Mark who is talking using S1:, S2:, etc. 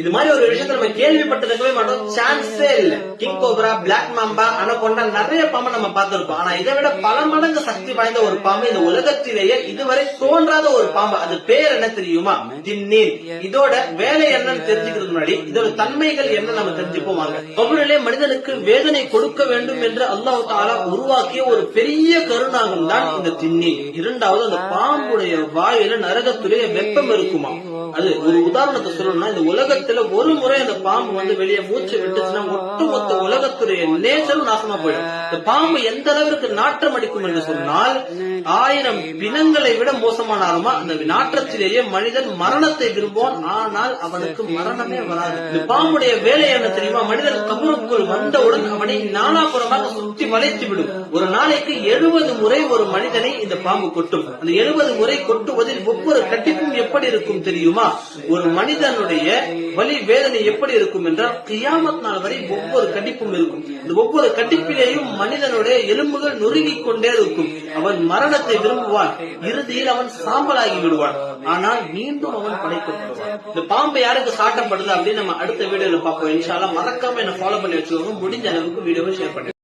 S1: இது மாதிரி ஒரு விஷயத்த நம்ம கேள்விப்பட்டிருக்கவே மாட்டோம். சான்ஸே இல்ல. King cobra black mamba anaconda நிறைய பாம்பை நம்ம பார்த்திருப்போம் ஆனா இதை விட பல மடங்கு சக்தி வாய்ந்த ஒரு பாம்பு இந்த உலகத்திலேயே இதுவரை தோன்றாத ஒரு பாம்பு. அது பேர் என்ன தெரியுமா? தின்னீன் இதோட வேலை என்னன்னு தெரிஞ்சுக்கிறது முன்னாடி இதோட தன்மைகள் என்ன நம்ம தெரிஞ்சுப்போம் வாங்க. கபரிலே மனிதனுக்கு வேதனை கொடுக்க வேண்டும் என்று அல்லாஹு தாலா உருவாக்கிய ஒரு பெரிய கருணாகம் தான் இந்த திண்ணீர். இரண்டாவது அந்த பாம்புடைய வாயில நரகத்துடைய வெப்பம் இருக்குமா? அது ஒரு உதாரணத்தை சொல்லணும்னா இந்த உலகத்துல ஒரு முறை அந்த பாம்பு வந்து வெளியே மூச்சு விட்டுச்சுன்னா ஒட்டுமொத்த உலகத்துடைய நேசம் நாசமா போயிடும். இந்த பாம்பு எந்த அளவிற்கு நாற்றம் அடிக்கும் என்று சொன்னால் ஆயிரம் பிணங்களை விட மோசமானாலுமா அந்த நாற்றத்திலேயே மனிதன் மரணத்தை விரும்புவான். ஆனால் அவனுக்கு மரணமே வராது. இந்த பாம்புடைய வேலை என்ன தெரியுமா? மனிதன் கபருக்குள் வந்தவுடன் அவனை நானாபுரமாக சுற்றி வளைத்து விடும். ஒரு நாளைக்கு எழுபது முறை ஒரு மனிதனை இந்த பாம்பு கொட்டும். அந்த எழுபது முறை கொட்டுவதில் ஒவ்வொரு கட்டிப்பும் எப்படி இருக்கும் தெரியுமா? ஒரு மனிதனுடைய வலி வேதனை எப்படி இருக்கும் என்றால் கியாமத் நாள் வரை ஒவ்வொரு கட்டிப்பும் இருக்கும். இந்த ஒவ்வொரு கட்டிப்பிலேயும் மனிதனுடைய எலும்புகள் நொறுங்கிக் கொண்டே இருக்கும். அவன் மரணத்தை விரும்புவான். இறுதியில் அவன் சாம்பலாகி விடுவான். ஆனால் மீண்டும் அவன் படைக்கப்படுவான் இந்த பாம்பு யாருக்கு சாட்டப்படுது அப்படின்னு நம்ம அடுத்த வீடியோல பார்ப்போம். இன்ஷால்லா மறக்காம என்ன ஃபாலோ பண்ணி வச்சுக்கோங்க. முடிஞ்ச அளவுக்கு வீடியோவை ஷேர் பண்ணி